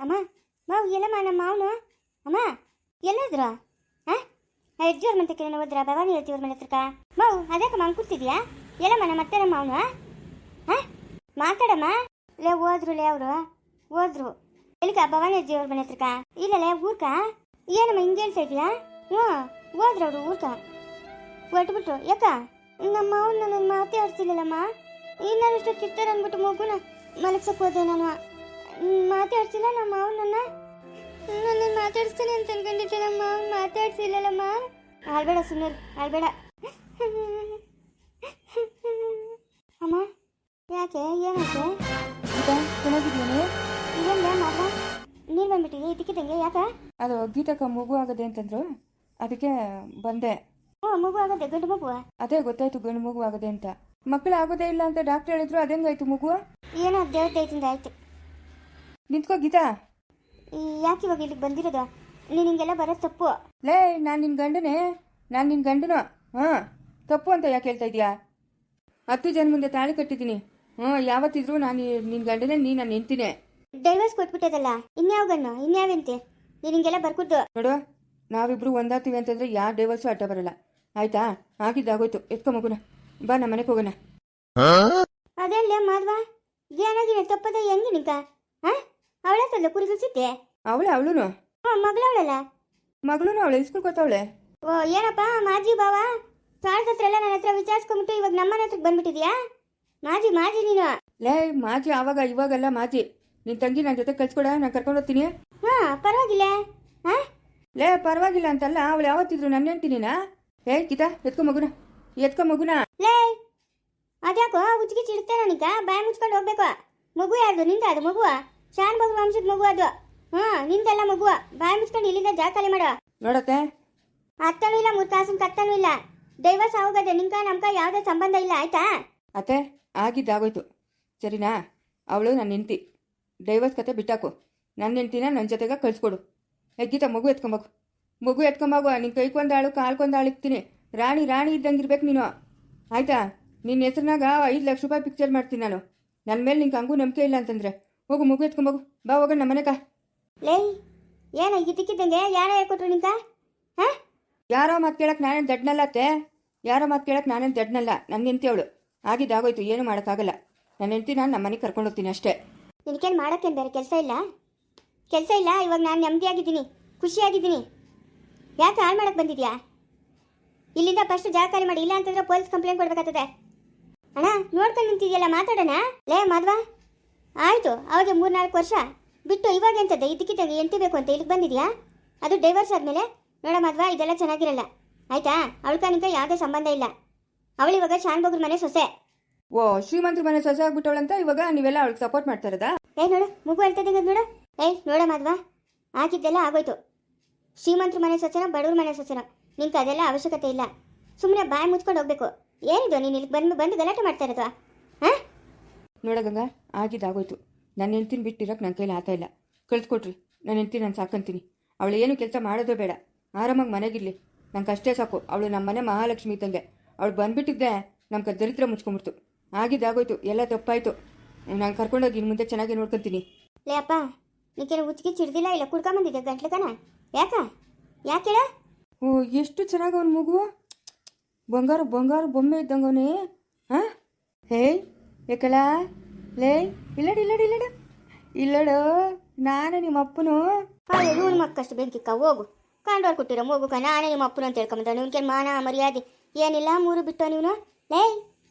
ಅಮ್ಮ, ಮಾವು ಎಲ್ಲಮ್ಮ, ನಮ್ಮ ಮಾವನು? ಅಮ್ಮ, ಎಲ್ಲಾದ್ರು? ಹಾಂ ಎಡ್ಜೋರ್ ಮತ್ತೆ ಕೇಳಿ ಹೋದ್ರ? ಭವಾನಿ ಹೇಳ್ತೀವ್ರ ಮನೆ ಹತ್ರಕ ಮಾವು ಅದಕ್ಕೆ ಮಂಗ್ ಕೂತಿದ್ಯಾ? ಎಲ್ಲಮ್ಮ, ನಮ್ಮ ಅತ್ತೆ ನಮ್ಮ ಮಾವನು? ಹಾಂ ಮಾತಾಡಮ್ಮ. ಲೇ, ಹೋದ್ರು ಲೇ ಅವರು. ಹೋದ್ರು. ಎಲ್ಲಿಕ ಭವಾನಿ ಅಜ್ಜಿಯವ್ರ ಮನೆ ಹತ್ರಕ ಇಲ್ಲಲೇ ಊರ್ಕ? ಏನಮ್ಮ, ಹಿಂಗೆ ಹೇಳ್ತಾ ಇದೀಯಾ ಹ್ಞೂ, ಹೋದ್ರು ಅವರು ಊರ್ಕ? ಹೊಟ್ಬಿಟ್ರು ಯಾಕ? ನಮ್ಮ ಅವನು ನನ್ನ ಮಾತೇ ಆಡ್ತಿಲ್ಲಲ್ಲಮ್ಮ ಇನ್ನಷ್ಟು ಕಿತ್ತರ್ ಅಂದ್ಬಿಟ್ಟು ಮಗುನ ಮಲಗ್ಸಕ್ ಹೋದೆ ನಾನು. ಹ್ಮ್, ಮಾತೇ ಆಡ್ಸಿಲ್ಲ ನಮ್ಮ ಮಾವನನ್ನ? ನನ್ನ ಮಾತಾಡಿಸ್ತಾನೆ ಅಂತ ಅನ್ಕೊಂಡಿದ್ದೆ ನಮ್ಮ ಮಾವನ್ ಮಾತಾಡ್ಸಿಲ್ಲಲ್ಲಮ್ಮ. ಆಳ್ಬೇಡ ಸುಮ್ಮನೆ ಆಳ್ಬೇಡ. ಅಮ್ಮ ಯಾಕೆ ಏನಾಯ್ತು? ಗೀತಾ ಚೆನ್ನಾಗಿದ್ಯಾನೆ ಇದೆಲ್ಲ ಮಾತ ನೀರು ಬಂದ್ಬಿಟ್ಟಿದೆ ಇದಕ್ಕಿದ್ದಂಗೆ ಯಾಕ? ಅದು ಗೀತಕ್ಕ ಮಗು ಆಗದೆ ಅಂತಂದ್ರು. ಅದಕ್ಕೆ ಬಂದೆ. ಓ ಮಗು ಆಗದೆ ಗಂಡು ಮಗು ಅದೇ ಗೊತ್ತಾಯ್ತು ಗಂಡು ಮಗು ಆಗದೆ ಅಂತ. ಮಕ್ಕಳು ಆಗೋದೇ ಇಲ್ಲ ಅಂತ ಡಾಕ್ಟರ್ ಹೇಳಿದ್ರು ಅದೇಂಗಾಯ್ತು ಮಗು? ಏನೋ ದೇವ್ರ ದಯದಿಂದ ಆಯ್ತು. ನಿಂತ್ಕೋ ಗೀತಾ. ಈ ಯಾಕೆ ಇವಾಗ ಇಲ್ಲಿಗೆ ಬಂದಿರೋದು? ನೀನು ಹಿಂಗೆಲ್ಲ ಬರೋದು ತಪ್ಪು. ಲೇ ನಾನು ನಿನ್ನ ಗಂಡನೇ. ನಾನು ನಿನ್ನ ಗಂಡನು? ಹಾಂ ತಪ್ಪು ಅಂತ ಯಾಕೆ ಹೇಳ್ತಾ ಇದೀಯಾ ಹತ್ತು ಜನ ಮುಂದೆ ತಾಳಿ ಕಟ್ಟಿದ್ದೀನಿ. ಹ್ಞೂ ಯಾವತ್ತಿದ್ರು ನಾನು ನಿನ್ನ ಗಂಡನೇ ನೀ ನಾನು ನಿಂತೀನಿ ಡೈವರ್ಸ್ ಕೊಟ್ಬಿಟ್ಟದಲ್ಲ ಇನ್ಯಾವ ಗಣ್ಣು ಇನ್ಯಾವೆಂತೆ ನೀನು ಹಿಂಗೆಲ್ಲ ಬರ್ಕೊದ್ದು. ನೋಡು ನಾವಿಬ್ರು ಒಂದಾಗ್ತೀವಿ ಅಂತಂದ್ರೆ ಯಾವ ಡೈವರ್ಸು ಅಡ್ಡ ಬರಲ್ಲ. ಆಯ್ತಾ? ಆಗಿದ್ದಾಗೋಯ್ತು. ಎತ್ಕೊ ಮಗುನ. ಬಾ ನಮ್ಮ ಮನೆಗೆ ಹೋಗೋಣ. ಅದೆಲ್ಲ ಮಾಧವ. ಏನಾಗಿನ ತಪ್ಪದ ಹೆಂಗೆ ನಿಂಕ ಹಾಂ ಅವಳ ಸಿಕ್ಕೆ ಅವಳೆ ಅವಳು ಹ್ಞೂ ಮಗಳವಳಲ್ಲ. ಮಗಳು ಅವಳೆ ಇಸ್ಕೂಲ್ ಗೊತ್ತವಳೆ ಓ ಏನಪ್ಪ ಮಾಜಿ ಬಾವ? ಸಾರ್ದ ಹತ್ರ ಎಲ್ಲ ನನ್ನ ಹತ್ರ ವಿಚಾರಿಸ್ಕೊಂಬಿಟ್ಟು ಇವಾಗ ನಮ್ಮನೆ ಹತ್ರ ಬಂದ್ಬಿಟ್ಟಿದ್ಯಾ? ಮಾಜಿ ಮಾಜಿ ನೀನು. ಲೇ ಮಾಜಿ ಆವಾಗ ಇವಾಗಲ್ಲ ಮಾಜಿ. ನಿನ್ ತಂಗಿ ನನ್ನ ಜೊತೆ ಕಳ್ಸ್ಕೊಡ ನಾನು ಕರ್ಕೊಂಡು ಹೋಗ್ತೀನಿ. ಹಾ ಪರವಾಗಿಲ್ಲ. ಹಾ ಲೇ ಪರವಾಗಿಲ್ಲ ಅಂತಲ್ಲ ಅವಳು ಯಾವತ್ತಿದ್ರು ನನ್ನ ಹೆಂಡ್ತಿನೀನಾ ಏ ಗೀತಾ ಎತ್ಕೊ ಮಗುನ ಎತ್ಕೊ ಮಗುನ. ಲೇ ಅದ್ಯಾಕೋ ಉಚ್ಚಿಗೆ ಚಿಡುತ್ತೆ ನನಗ ಬಾಯಿ ಮುಚ್ಕೊಂಡು ಹೋಗ್ಬೇಕು. ಮಗು ಯಾರ್ದು ನಿಂದ ಅದು ಮಗು ಶಾನ್ ಮಗು ವಂಶದ ಮಗು ಅದು. ಹಾ ನಿಂದೆಲ್ಲ ಮಗುವ. ಬಾಯಿ ಮುಚ್ಕೊಂಡು ಇಲ್ಲಿಂದ ಜಾಕಲಿ ಮಾಡ. ನೋಡತ್ತೆ ಅತ್ತನೂ ಇಲ್ಲ ಮುತ್ತಾಸನ್ ತಾಸನ್ ಕತ್ತನೂ ಇಲ್ಲ. ದೈವ ಸಾವುಗದೆ ನಿಂಕ ನಮ್ಕ ಯಾವುದೇ ಸಂಬಂಧ ಇಲ್ಲ ಆಯ್ತಾ? ಅತ್ತೆ ಆಗಿದ್ದಾಗೋಯ್ತು. ಸರಿನಾ? ಅವಳು ನನ್ನ ಹೆಂಡ್ತಿ. ಡೈವರ್ಸ್ ಕತೆ ಬಿಟ್ಟಾಕು. ನನ್ನ ಹೆಂಡ್ತಿನ ನನ್ನ ಜೊತೆಗೆ ಕಳಿಸ್ಕೊಡು. ಹೆಗ್ಗಿತ ಗೀತಾ ಮಗು ಎತ್ಕೊಂಬಕು. ಮಗು ಎತ್ಕೊಂಬಾಗು ನಿನ್ನ ಕೈಕೊಂದಾಳು ಕಾಲ್ಕೊಂದಾಳು ಇಕ್ತೀನಿ. ರಾಣಿ ರಾಣಿ ಇದ್ದಂಗೆ ಇರ್ಬೇಕು ನೀನು. ಆಯ್ತಾ? ನಿನ್ನ ಹೆಸ್ರನಾಗ ಐದು ಲಕ್ಷ ರೂಪಾಯಿ ಪಿಕ್ಚರ್ ಮಾಡ್ತೀನಿ ನಾನು. ನನ್ನ ಮೇಲೆ ನಿಂಗೆ ಹಂಗೂ ನಂಬಿಕೆ ಇಲ್ಲ ಅಂತಂದ್ರೆ. ಹೋಗು ಮಗು ಎತ್ಕೊಂಬಗು ಬಾ ಹೋಗೋಣ ನಮ್ಮ ಮನೆಕ ಲೇ ಏನ ಇದಕ್ಕಿದ್ದಂಗೆ ಯಾರ ಹೇಳ್ಕೊಟ್ರು ನಿಂತ? ಹಾ? ಯಾರೋ ಮಾತು ಕೇಳಕ್ಕೆ ನಾನೇನು ದಡ್ನಲ್ಲ ಅತ್ತೆ? ಯಾರೋ ಮಾತು ಕೇಳಕ್ಕೆ ನಾನೇನು ದಡ್ನಲ್ಲ? ನನ್ನ ಹೆಂಡ್ತಿ ಅವಳು. ಆಗಿದ್ದಾಗೋಯ್ತು ಏನು ಮಾಡೋಕ್ಕಾಗಲ್ಲ. ನನ್ನ ಹೆಂಡ್ತಿ ನಾನು ನಮ್ಮ ಮನೆಗೆ ಕರ್ಕೊಂಡು ಹೋಗ್ತೀನಿ ಅಷ್ಟೇ. ನಿನಗೇನು ಮಾಡೋಕ್ಕೇನು ಬೇರೆ? ಕೆಲಸ ಇಲ್ಲ? ಕೆಲಸ ಇಲ್ಲ? ಇವಾಗ ನಾನು ನೆಮ್ಮದಿಯಾಗಿದ್ದೀನಿ ಖುಷಿಯಾಗಿದ್ದೀನಿ. ಯಾಕೆ ಹಾಳು ಮಾಡಕ್ಕೆ ಬಂದಿದ್ಯಾ? ಇಲ್ಲಿಂದ ಫಸ್ಟ್ ಜಾಗ ಖಾಲಿ ಮಾಡಿ ಇಲ್ಲ ಅಂತಂದ್ರೆ ಪೊಲೀಸ್ ಕಂಪ್ಲೇಂಟ್ ಕೊಡ್ಬೇಕಾಗ್ತದೆ. ಅಣ್ಣ ನೋಡ್ಕೊಂಡು ನಿಂತಿದ್ಯಲ್ಲ ಮಾತಾಡೋಣ? ಲೇ ಮಾಧವ. ಆಯಿತು ಅವಾಗ ಮೂರ್ನಾಲ್ಕು ವರ್ಷ. ಬಿಟ್ಟು ಇವಾಗ ಎಂಥದ್ದು ಇದಕ್ಕಿದ್ದಾಗ ಎಂತಿ ಬೇಕು ಅಂತ ಇಲ್ಲಿಗೆ ಬಂದಿದ್ಯಾ? ಅದು ಡೈವರ್ಸ್ ಆದಮೇಲೆ? ನೋಡ ಅದ್ವಾ ಇದೆಲ್ಲ ಚೆನ್ನಾಗಿರಲ್ಲ. ಆಯಿತಾ? ಅವಳು ನಿಂಕ ಯಾವುದೇ ಸಂಬಂಧ ಇಲ್ಲ. ಅವಳು ಇವಾಗ ಶಾನ್ಬೋಗ್ರ ಮನೆ ಸೊಸೆ. ಓ ಶ್ರೀಮಂತರ ಮನೆ ಸೊಸೆ ಆಗ್ಬಿಟ್ಟವಳಂತ ಇವಾಗ ನೀವೆಲ್ಲ ಅವಳಿಗೆ ಸಪೋರ್ಟ್ ಮಾಡ್ತಾ ಇರೋದಾ? ಏಯ್ ನೋಡು ಮಗು ಹೇಳ್ತದೆ ನೋಡು. ಏಯ್ ನೋಡಮ್ಮ ಅದ್ವಾ ಆಗಿದ್ದೆಲ್ಲ ಆಗೋಯ್ತು. ಶ್ರೀಮಂತರ ಮನೆ ಸೊಸೆನ ಬಡವ್ರ ಮನೆ ಸೊಸೆನ ನಿಂಗೆ ಅದೆಲ್ಲ ಅವಶ್ಯಕತೆ ಇಲ್ಲ. ಸುಮ್ಮನೆ ಬಾಯಿ ಮುಚ್ಕೊಂಡು ಹೋಗ್ಬೇಕು. ಏನಿದು ನೀನು ಇಲ್ಲಿ ಬಂದು ಬಂದು ಗಲಾಟೆ ಮಾಡ್ತಾ ಇರೋದು? ಹಾಂ? ನೋಡ ಗಂಗಾ ಆಗಿದ್ದಾಗೋಯ್ತು ನನ್ನ ಹೆಂಡ್ತಿನ ಬಿಟ್ಟಿರೋಕೆ ನನ್ನ ಕೈಲಿ ಆತ ಇಲ್ಲ. ಕಳ್ಸ್ಕೊಟ್ರಿ. ನನ್ನ ಹೆಂಡ್ತಿ ನಾನು ಸಾಕಂತೀನಿ. ಅವಳು ಏನು ಕೆಲಸ ಮಾಡೋದೇ ಬೇಡ. ಆರಾಮಾಗಿ ಮನೆಗಿರಲಿ. ನಂಗೆ ಅಷ್ಟೇ ಸಾಕು. ಅವಳು ನಮ್ಮ ಮನೆ ಮಹಾಲಕ್ಷ್ಮಿ ಇದ್ದಂಗೆ. ಅವಳು ಬಂದ್ಬಿಟ್ಟಿದ್ದೆ ನಮ್ಮ ದರಿದ್ರ ಮುಚ್ಕೊಂಬಿಡ್ತು ಆಗಿದ್ದಾಗೋಯ್ತು ಎಲ್ಲ ತಪ್ಪಾಯಿತು. ನಾನು ಕರ್ಕೊಂಡೋಗಿ ಇನ್ನು ಮುಂದೆ ಚೆನ್ನಾಗಿ ನೋಡ್ಕೊತೀನಿ. ಲೇ ಅಪ್ಪ ನೀಕೇನು ಉಚ್ಚಿಗೆ ಚಿಡ್ದಿಲ್ಲ ಇಲ್ಲ? ಕುಡ್ಕೊಂಬಂದಿದ್ದೆ ಗಂಟ್ಲು ಕಣ ಯಾಕ? ಯಾಕೆ ಹೇಳ ಓ ಎಷ್ಟು ಚೆನ್ನಾಗಿ ಅವ್ನು ಮಗುವ ಬಂಗಾರ ಬಂಗಾರ ಬೊಮ್ಮೆ ಇದ್ದಂಗವನೇ. ಹಾಂ? ಹೇ ಏಕಳ ಲೇ ಇಲ್ಲಡಿ ಇಲ್ಲಡಿ ಇಲ್ಲಡ. ಇಲ್ಲಡು ನಾನು ನಿಮ್ಮ ಅಪ್ಪನು ಇವನು ಮಕ್ಕಷ್ಟು ಬೆಂಕಿಕ್ಕ ಹೋಗು. ಕಂಡೋರ್ ಕೊಟ್ಟಿರೋ ಹೋಗುಕ ನಾನೇ ನಿಮ್ಮ ಅಪ್ಪನ ಅಂತ ಹೇಳ್ಕೊಂಬಂದ ನಿಮ್ಗೆ ಮಾನ ಮರ್ಯಾದೆ? ಏನಿಲ್ಲ ಮೂರು ಬಿಟ್ಟು ನೀನು? ಲೇ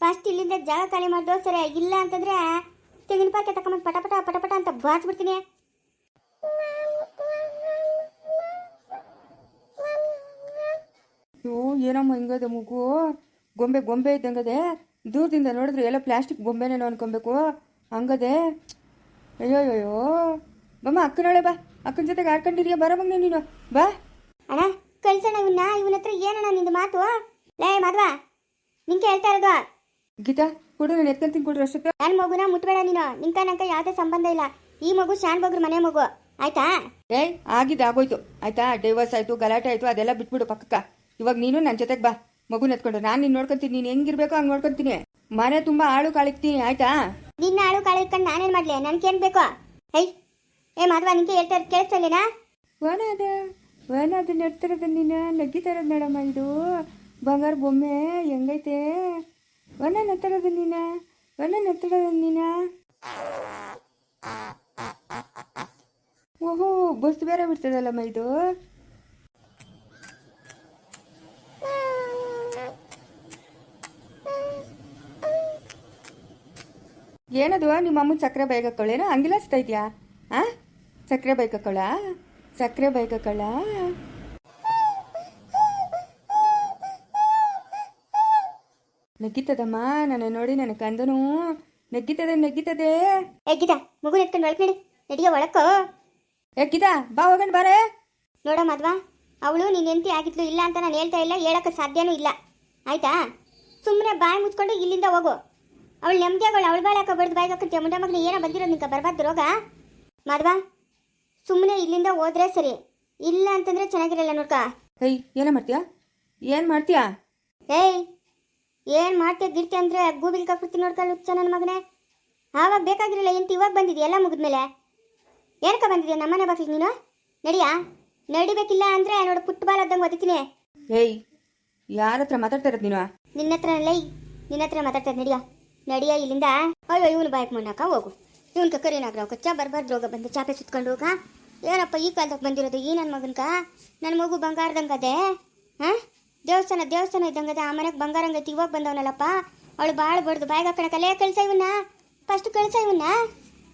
ಫಸ್ಟ್ ಇಲ್ಲಿಂದ ಜಾಗ ಖಾಲಿ ಮಾಡ್ದೋ ಸರಿ ಇಲ್ಲ ಅಂತಂದ್ರೆ ತೆಂಗಿನ ಪಾಕೆ ತಕೊಂಬಂದು ಪಟಪಟ ಪಟಪಟ ಅಂತ ಬಾಚ್ಬಿಡ್ತೀನಿ. ಅಯ್ಯೋ ಏನಮ್ಮ ಹಿಂಗದೆ ಮಗು? ಗೊಂಬೆ ಗೊಂಬೆ ಇದ್ದಂಗದೆ? ದೂರದಿಂದ ನೋಡಿದ್ರೆ ಎಲ್ಲ ಪ್ಲಾಸ್ಟಿಕ್ ಬೊಂಬೆನೇನೋ ಅನ್ಕೊಬೇಕು. ಹಂಗದೆ ಅಯ್ಯೋ ಅಯ್ಯೋ ಬಮ್ಮ ಅಕ್ಕನೊಳೆ ಬಾ. ಅಕ್ಕನ ಜೊತೆಗೆ ಆಡ್ಕೊಂಡಿರಿಯ ಬರ ಬಂಗ ನೀನು. ಬಾ. ಅಣ್ಣ ಕಳ್ಸೋಣ ಇವನ್ನ ಇವನ ಹತ್ರ ಏನಣ್ಣ ನಿಂದು ಮಾತು? ಲೇ ಮಾಧವ. ನಿಂಗೆ ಹೇಳ್ತಾ ಇರೋದು. ಗೀತಾ ಕೊಡು ನಾನು ಎತ್ಕೊಂತೀನಿ ಕೊಡ್ರಿ ಅಷ್ಟೊತ್ತು ನನ್ನ ಮಗುನ ಮುಟ್ಬೇಡ ನೀನು. ನಿಂಕ ನಂಕ ಯಾವುದೇ ಸಂಬಂಧ ಇಲ್ಲ. ಈ ಮಗು ಶಾನ್ ಬಗ್ರ ಮನೆ ಮಗು. ಆಯ್ತಾ? ಏಯ್ ಆಗಿದ್ದು ಆಗೋಯ್ತು. ಆಯ್ತಾ? ಡೈವರ್ಸ್ ಆಯ್ತು ಗಲಾಟೆ ಆಯ್ತು ಅದೆಲ್ಲ ಬಿಟ್ಬಿಡು ಪಕ್ಕಕ್ಕ. ಇವಾಗ ನೀನು ನನ್ನ ಜೊತೆಗೆ ಬಾ. ಮಗುನ ಎತ್ಕೊಂಡು ನಾನು ನಿನ್ನ ನೋಡ್ಕೊಂತೀನಿ ನೀನು ಹೆಂಗಿರ್ಬೇಕು ಹಂಗ್ ನೋಡ್ಕೊಂತೀನಿ. ಮನೆ ತುಂಬಾ ಆಳು ಕಾಳಿಕ್ತೀನಿ ಆಯ್ತಾ? ನಿನ್ನ ಆಳು ಕಾಳು ನಾನೇನ್ ಮಾಡ್ಲಿ? ನನ್ಗೇನು ಬೇಕು? ಹೈ ಏ ಮಾಧವ ನಿಂಗೆ ಹೇಳ್ತಾ ಇರೋದು ಕೇಳಿಸ್ತಾ ಅದು ವನದ ವನದ ನಡ್ತಿರೋದು ನೀನು ನಗ್ಗಿತಾ ಇರೋದು ನೋಡಮ್ಮ ಇದು. ಬಂಗಾರ ಬೊಮ್ಮೆ ಹೆಂಗೈತೆ? ವನ ನತ್ತಿರೋದು ನೀನ ವನ ನತ್ತಿರೋದು ನೀನ? ಓಹೋ ಬಸ್ ಬೇರೆ ಬಿಡ್ತದಲ್ಲಮ್ಮ ಇದು. ಏನದು? ನಿಮ್ಮ ಅಮ್ಮನ ಸಕ್ಕರೆ ಬೈಕ್ ಹಾಕೊಳ್ಳೇನೋ ಹಂಗಿಲ್ಲ ಹಚ್ತಾ ಇದೆಯಾ ಆ? ಸಕ್ಕರೆ ಬೈಕ್ ಹಾಕೊಳ್ಳ ಸಕ್ಕರೆ ಬೈಕ್ ಹಾಕೊಳ್ಳ ನಗ್ಗಿತದಮ್ಮ ನನ್ನ ನೋಡಿ ನನ್ನ ಕಂದನು. ನೆಗ್ಗಿತದೆ ನೆಗ್ಗಿತದೆ. ಎಗ್ಗಿದ ಮಗು ಎತ್ಕೊಂಡು ಒಳಗೆ ನಡಿ. ನಡಿಯ ಒಳಕ್ಕೋ. ಯಾಕಿದ ಬಾ ಹೋಗಣ್ಣ ಬಾರೆ. ನೋಡ ಮದ್ವಾ ಅವಳು ನೀನ್ ಎಂತಿ ಆಗಿದ್ಲು ಇಲ್ಲ ಅಂತ ನಾನು ಹೇಳ್ತಾ ಇಲ್ಲ ಹೇಳಕ್ಕೆ ಸಾಧ್ಯನೂ ಇಲ್ಲ. ಆಯ್ತಾ? ಸುಮ್ಮನೆ ಬಾಯಿ ಮುಚ್ಕೊಂಡು ಇಲ್ಲಿಂದ ಹೋಗು. ಅವಳು ನೆಮ್ಮದಿಯಾಗಳು ಅವಳು ಬಾಳೆ ಹಾಕೋ ಬಡ್ದು ಬಾಯಿ ಹಾಕಂತೀಯ ಮುಂಡೆ ಮಗನ ಏನೋ ಬಂದಿರೋ ನಿಂಗೆ ಬರಬಾರ್ದು ರೋಗ? ಮಾಧ್ವ ಸುಮ್ಮನೆ ಇಲ್ಲಿಂದ ಹೋದ್ರೆ ಸರಿ. ಇಲ್ಲ ಅಂತಂದ್ರೆ ಚೆನ್ನಾಗಿರಲ್ಲ ನೋಡ್ಕ. ಏಯ್ ಏನ ಮಾಡ್ತೀಯಾ? ಏನು ಮಾಡ್ತೀಯಾ? ಏಯ್ ಏನು ಮಾಡ್ತೀಯ ಗಿರ್ತಿ ಅಂದರೆ ಗೂಬಿಲ್ ಕಾಕ್ಬಿಡ್ತೀನಿ ನೋಡ್ಕ ಲುಚ್ಚ ನನ್ನ ಮಗನೇ. ಆವಾಗ ಬೇಕಾಗಿರಲ್ಲ ಎಂತ ಇವಾಗ ಬಂದಿದ್ಯಾ ಎಲ್ಲ ಮುಗಿದ್ಮೇಲೆ? ಏನಕ್ಕ ಬಂದಿದ್ಯಾ ನಮ್ಮನೆ ಬಾಕಿ ನೀನು? ನಡಿಯಾ? ನಡಿಬೇಕಿಲ್ಲ ಅಂದರೆ ನೋಡು ಪುಟ್ಟ ಆದಂಗೆ ಒದಿತೀನಿ ಹೇಯ್ ಯಾರ ಹತ್ರ ಮಾತಾಡ್ತಾ ಇರೋದು ನೀನು? ನಿನ್ನ ಹತ್ರ ಲೈ ನಿನ್ನ ಹತ್ರ ಮಾತಾಡ್ತದೆ ನಡಿಯ? ನಡಿಯ ಇಲ್ಲಿಂದ. ಅಯ್ಯೋ, ಇವನು ಬಾಯಕ್ ಮಾಡಾಕ ಹೋಗು. ಇವನ್ ಕರೀನಾಗ್ರಾವ್ ಕಚ್ಚ ಬರ್ಬಾರ್ದು, ರೋಗ ಬಂದು ಚಾಪೆ ಸುತ್ಕೊಂಡು ಹೋಗ ಏನಪ್ಪ ಈ ಕಾಲದಾಗ ಬಂದಿರೋದು? ಈ ನನ್ನ ಮಗನ್ಕ? ನನ್ನ ಮಗು ಬಂಗಾರದಂಗದೆ? ಹಾಂ? ದೇವಸ್ಥಾನ ದೇವಸ್ಥಾನ ಇದ್ದಂಗದೆ ಆ ಮನೆಗೆ ಬಂಗಾರಂಗೈತಿ ಇವಾಗ ಬಂದವನಲ್ಲಪ್ಪ. ಅವಳು ಭಾಳ ಬಡ್ದು, ಬಾಯಿಗೆ ಹಾಕೋಣ ಕಲೆ ಕಳ್ಸ ಇವನ್ನ ಫಸ್ಟ್ ಕಳ್ಸ ಇವನ್ನ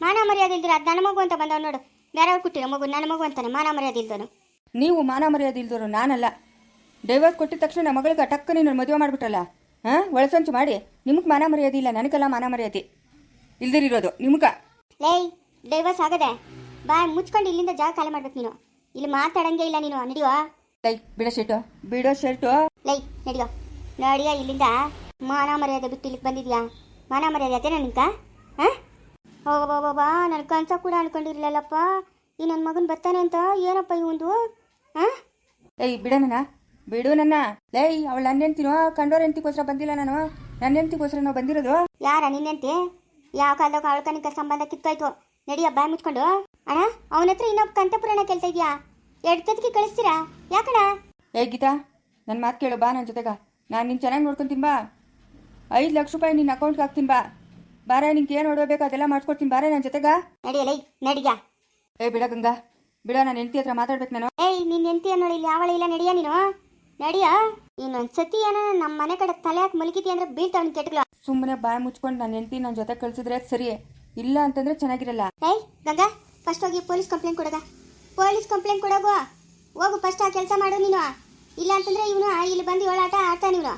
ಮಾನ ಮರ್ಯಾದೆ ಇಲ್ದಿರ ಅದು ನನ್ನ ಮಗು ಅಂತ ಬಂದವ್ ನೋಡು. ಬೇರೆಯವ್ರು ಕೊಟ್ಟಿರೋ ಮಗು ನನ್ನ ಮಗು ಅಂತಾನೆ, ಮಾನ ಮರ್ಯಾದೆ ಇಲ್ದನು ನೀವು ಮಾನ ಮರ್ಯಾದೆ ಇಲ್ದವರು ನಾನಲ್ಲ. ಡೈವರ್ಸ್ ಕೊಟ್ಟಿದ ತಕ್ಷಣ ನಮ್ಮ ಮಗಳಿಗೆ ನೀನು ಮದುವೆ ಮಾಡಿಬಿಟ್ರಲ್ಲ? ಹಾಂ? ಒಳಸಂಚು ಮಾಡಿ. ನಿಮಗೆ ಮಾನ ಮರ್ಯಾದೆ ಇಲ್ಲ. ನನಗೆಲ್ಲ ಮಾನ ಮರ್ಯಾದೆ. ಇಲ್ದಿರಿರೋದು ನಿಮ್ಗೆ. ಲೇಯ್ ಡೈವರ್ಸ್ ಆಗದೆ ಬಾ ಮುಚ್ಕೊಂಡು ಇಲ್ಲಿಂದ ಜಾಗ ಖಾಲಿ ಮಾಡ್ಬೇಕು ನೀನು. ಇಲ್ಲಿ ಮಾತಾಡಂಗೆ ಇಲ್ಲ ನೀನು. ನಡಿಯೋ? ಲೈ ಬಿಡೋ ಶರ್ಟು. ಬಿಡೋ ಶರ್ಟು? ಲೈ ನಡಿಯೋ? ನಡಿಯ ಇಲ್ಲಿಂದ ಮಾನ ಮರ್ಯಾದೆ ಬಿಟ್ಟು ಇಲ್ಲಿಗೆ ಬಂದಿದ್ಯಾ? ಮಾನ ಮರ್ಯಾದೆ ಅದೇನಾ ನಿಂಕ ಹಾಂ? ಓ ಬಾ ನನ್ನ ಕನ್ಸ ಕೂಡ ಅನ್ಕೊಂಡಿರ್ಲಿಲ್ಲಪ್ಪ. ಈ ನನ್ನ ಮಗನ್ ಬರ್ತಾನೆ ಅಂತ ಏನಪ್ಪ ಇವಂದು ಹಾಂ? ಏಯ್ ಬಿಡೋಣ ಬಿಡು ನನ್ನ. ಲೈ ಅವಳು ನನ್ನ ಹೆಂಡ್ತಿನೋ? ಕಂಡೋರ್ ಹೆಂಡ್ತಿಗೋಸ್ಕರ ಬಂದಿಲ್ಲ ನಾನು. ನನ್ನ ಹೆಂಡ್ತಿಗೋಸ್ಕರ ನಾವು ಬಂದಿರೋದು? ಯಾರ ನಿನ್ನಂತೆ ಯಾವ ಕಾಲದಾಗ ಅವಳ ಕನಿಕ ಸಂಬಂಧ ಕಿತ್ತಾಯ್ತು. ನಡಿಯ ಬಾಯ್ ಮುಚ್ಕೊಂಡು. ಅಣ್ಣ ಅವನ ಹತ್ರ ಇನ್ನೊಬ್ಬ ಕಂತೆ ಪುರಾಣ ಕೇಳ್ತಾ ಇದೀಯಾ? ಎರಡು ಕಳಿಸ್ತೀರಾ? ಯಾಕಣ್ಣ? ಏ ಗೀತಾ ನನ್ನ ಮಾತು ಕೇಳು ಬಾ ನನ್ನ ಜೊತೆಗ. ನಾನು ನಿನ್ನ ಚೆನ್ನಾಗಿ ನೋಡ್ಕೊಂತೀನಿ ಬಾ ಐದು ಲಕ್ಷ ರೂಪಾಯಿ ನಿನ್ನ ಅಕೌಂಟ್ಗೆ ಹಾಕ್ತೀನಿ ಬಾ. ಬಾರ ನಿಂಗೆ ಏನು ನೋಡಬೇಕು ಅದೆಲ್ಲ ಮಾಡ್ಕೊಡ್ತೀನಿ ಬಾರ ನನ್ನ ಜೊತೆಗ. ನಡಿಯಲೈ ನಡಿಯ ಏ ಬಿಡ ಗಂಗಾ. ಬಿಡ ನಾನು ಹೆಂಡತಿ ಹತ್ರ ಮಾತಾಡ್ಬೇಕು ನಾನು. ಏಯ್ ನಿನ್ನ ಹೆಂಡತಿ ಅನ್ನೋಳಿ ಇಲ್ಲಿ ಯಾವಳ ಇಲ್ಲ ನಡಿಯ ನೀನು? ನಡಿಯ ಇನ್ನೊಂದ್ ಸತಿ ಏನೋ ನಮ್ಮ ಮನೆ ಕಡೆ ತಲೆ ಹಾಕಿ ಮಲಗಿದ್ಯ ಅಂದ್ರೆ ಬೀಳ್ತಾವ್ ಕೆಟ್ಟಗಳ. ಸುಮ್ಮನೆ ಬಾಯಿ ಮುಚ್ಕೊಂಡು ನನ್ನ ಹೆಂಡತಿ ನನ್ನ ಜೊತೆ ಕಳ್ಸಿದ್ರೆ ಸರಿ ಇಲ್ಲ ಅಂತಂದ್ರೆ ಚೆನ್ನಾಗಿರಲ್ಲ. ಏಯ್ ಗಂಗಾ ಫಸ್ಟ್ ಹೋಗಿ ಪೊಲೀಸ್ ಕಂಪ್ಲೇಂಟ್ ಕೊಡಗ. ಪೊಲೀಸ್ ಕಂಪ್ಲೇಂಟ್ ಕೊಡೋಗು. ಹೋಗು ಫಸ್ಟ್ ಆ ಕೆಲಸ ಮಾಡು ನೀನು. ಇಲ್ಲ ಅಂತಂದ್ರೆ ಇವನು ಇಲ್ಲಿ ಬಂದು ಏಳಾಟ ಆಡ್ತಾನೆ ಇವನು.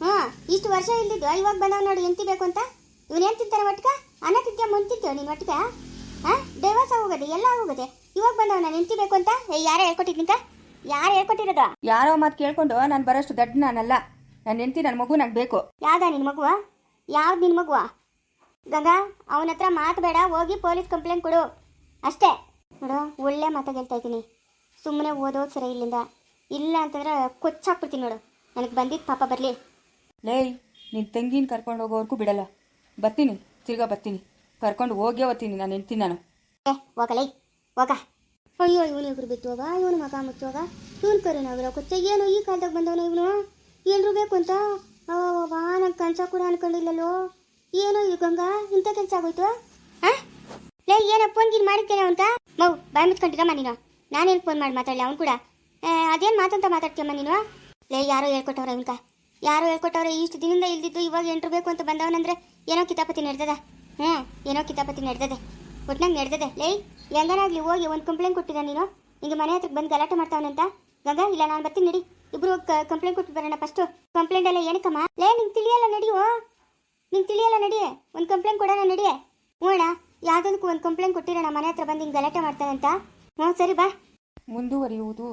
ಹ್ಞೂ ಇಷ್ಟು ವರ್ಷ ಇಲ್ದಿದ್ದು ಇವಾಗ ಬಂದವ್ ನೋಡು ಎಂತಿ ಬೇಕು ಅಂತ. ಇವನು ಏನು ತಿಂತಾನೆ ಒಟ್ಟಿಗೆ? ಅನ್ನ ತಿಂತೀಯ ಮುಂದೆ ತಿಂತೀವ ನೀನು ಒಟ್ಟಿಗೆ? ಹಾಂ ಡೈವರ್ಸ್ ಆಗೋಗದೆ ಎಲ್ಲ ಆಗೋಗದೆ. ಇವಾಗ ಬಂದವ ನಾನು ಎಂತಿ ಬೇಕು ಅಂತ? ಯಾರೇ ಹೇಳ್ಕೊಟ್ಟಿದ್ನಿಕ ಯಾರು ಹೇಳ್ಕೊಟ್ಟಿರೋದು? ಯಾರೋ ಮಾತು ಕೇಳ್ಕೊಂಡು ನಾನು ಬರೋಷ್ಟು ದಡ್ಡ ನಾನಲ್ಲ. ನನ್ನ ಹೆಂಡತಿ ನನ್ನ ಮಗು ನಂಗೆ ಬೇಕು. ಯಾವ್ದ ನಿನ್ನ ಮಗುವ? ಯಾವ್ದು ನಿನ್ನ ಮಗುವ? ಗಂಗಾ ಅವನ ಹತ್ರ ಮಾತು ಬೇಡ ಹೋಗಿ ಪೊಲೀಸ್ ಕಂಪ್ಲೇಂಟ್ ಕೊಡು. ಅಷ್ಟೇ. ನೋಡು ಒಳ್ಳೆ ಮಾತು ಹೇಳ್ತಾ ಇದ್ದೀನಿ. ಸುಮ್ಮನೆ ಓದೋದು ಸರಿ ಇಲ್ಲಿಂದ. ಇಲ್ಲ ಅಂತಂದ್ರೆ ಕೊಚ್ಚಾಕ್ಬಿಡ್ತೀನಿ ನೋಡು. ನನಗೆ ಬಂದಿದ್ದು ಪಾಪ ಬರಲಿ. ಲೇ ನಿನ್ನ ತಂಗಿನ ಕರ್ಕೊಂಡು ಹೋಗೋವರೆಗೂ ಬಿಡಲ್ಲ. ಬರ್ತೀನಿ ತಿರ್ಗಾ ಬರ್ತೀನಿ. ಕರ್ಕೊಂಡು ಹೋಗೇ ಬರ್ತೀನಿ ನಾನು ಹೆಂಡ್ತೀನಿ ನಾನು. ಏ ಹೋಗಲೈ. ಹೋಗ. ಅಯ್ಯೋ, ಇವನು ಇವ್ರು ಬಿತ್ತುವಾಗ ಇವನು ಮಗ ಮುಚ್ಚುವಾಗ ಇವನು ಅವರ ಕೊಚ್ಚ ಏನು ಈ ಕಾಲದಾಗ ಬಂದವನು ಇವನು? ಎಲ್ರು ಬೇಕು ಅಂತ? ವಾ ನಂಗೆ ಕನ್ಸ ಕೂಡ ಅನ್ಕೊಂಡಿಲ್ಲಲ್ಲೋ. ಏನೋ ಈ ಗಂಗಾ, ಇಂಥ ಕೆಲಸ ಆಗೋಯ್ತು? ಲೇ, ಏನೋ ಫೋನ್ ಗಿನ್ ಮಾಡಿರ್ತೇನೆ ಅಂತ ಮೌ, ಬಾಯ್ ಮುಚ್ಕೊಂಡಿರಮ್ಮ ನೀನು. ನಾನೇನು ಫೋನ್ ಮಾಡಿ ಮಾತಾಡಲಿ ಅವ್ನು ಕೂಡ? ಅದೇನು ಮಾತಂತ ಮಾತಾಡ್ತೀಯಮ್ಮ ನೀನು? ಲೇ, ಯಾರೋ ಹೇಳ್ಕೊಟ್ಟವ್ರ ಇವನ್ಕ? ಯಾರೋ ಹೇಳ್ಕೊಟ್ಟವ್ರೆ, ಇಷ್ಟು ದಿನದಿಂದ ಇಲ್ದಿದ್ದು ಇವಾಗ ಎಂಟ್ರು ಬೇಕು ಅಂತ ಬಂದವನಂದ್ರೆ ಏನೋ ಕಿತಾಪತಿ ನಡೆದದ? ಹ್ಞೂ ಏನೋ ಕಿತಾಪತಿ ನಡೆದದೆ. ಒಟ್ನಾಗ ನಡೆದದೆ ಲೇ ಹೆಂಗನಾಗ್ಲಿ ಹೋಗಿ ಒಂದು ಕಂಪ್ಲೇಂಟ್ ಕೊಟ್ಟಿದ್ದ ನೀನು? ಹಿಂಗೆ ಮನೆ ಹತ್ರಕ್ಕೆ ಬಂದು ಗಲಾಟೆ ಮಾಡ್ತಾವನಂತ? ಗಂಗಾ, ಇಲ್ಲ, ನಾನು ಬರ್ತೀನಿ ನಡಿ. ಇಬ್ರು ಕಂಪ್ಲೇಂಟ್ ಕೊಟ್ಟು ಬರೋಣ ಫಸ್ಟು ಕಂಪ್ಲೇಂಟ್ ಎಲ್ಲ ಏನಕ್ಕಮ್ಮ? ಲೇ, ನಿಂಗೆ ತಿಳಿಯಲ್ಲ ನಡಿಯೋ ನಿಂಗೆ ತಿಳಿಯಲ್ಲ ನಡಿಯೇ ಒಂದು ಕಂಪ್ಲೇಂಟ್ ಕೊಡೋಣ ನಡಿಯೇ ಹೋಣ, ಯಾವುದಕ್ಕೂ ಒಂದು ಕಂಪ್ಲೇಂಟ್ ಕೊಟ್ಟಿರೋಣ, ಮನೆ ಹತ್ರ ಬಂದು ಹಿಂಗೆ ಗಲಾಟೆ ಮಾಡ್ತಾನಂತ? ಹ್ಞೂ ಸರಿ, ಬಾ. ಮುಂದುವರಿಯುವುದು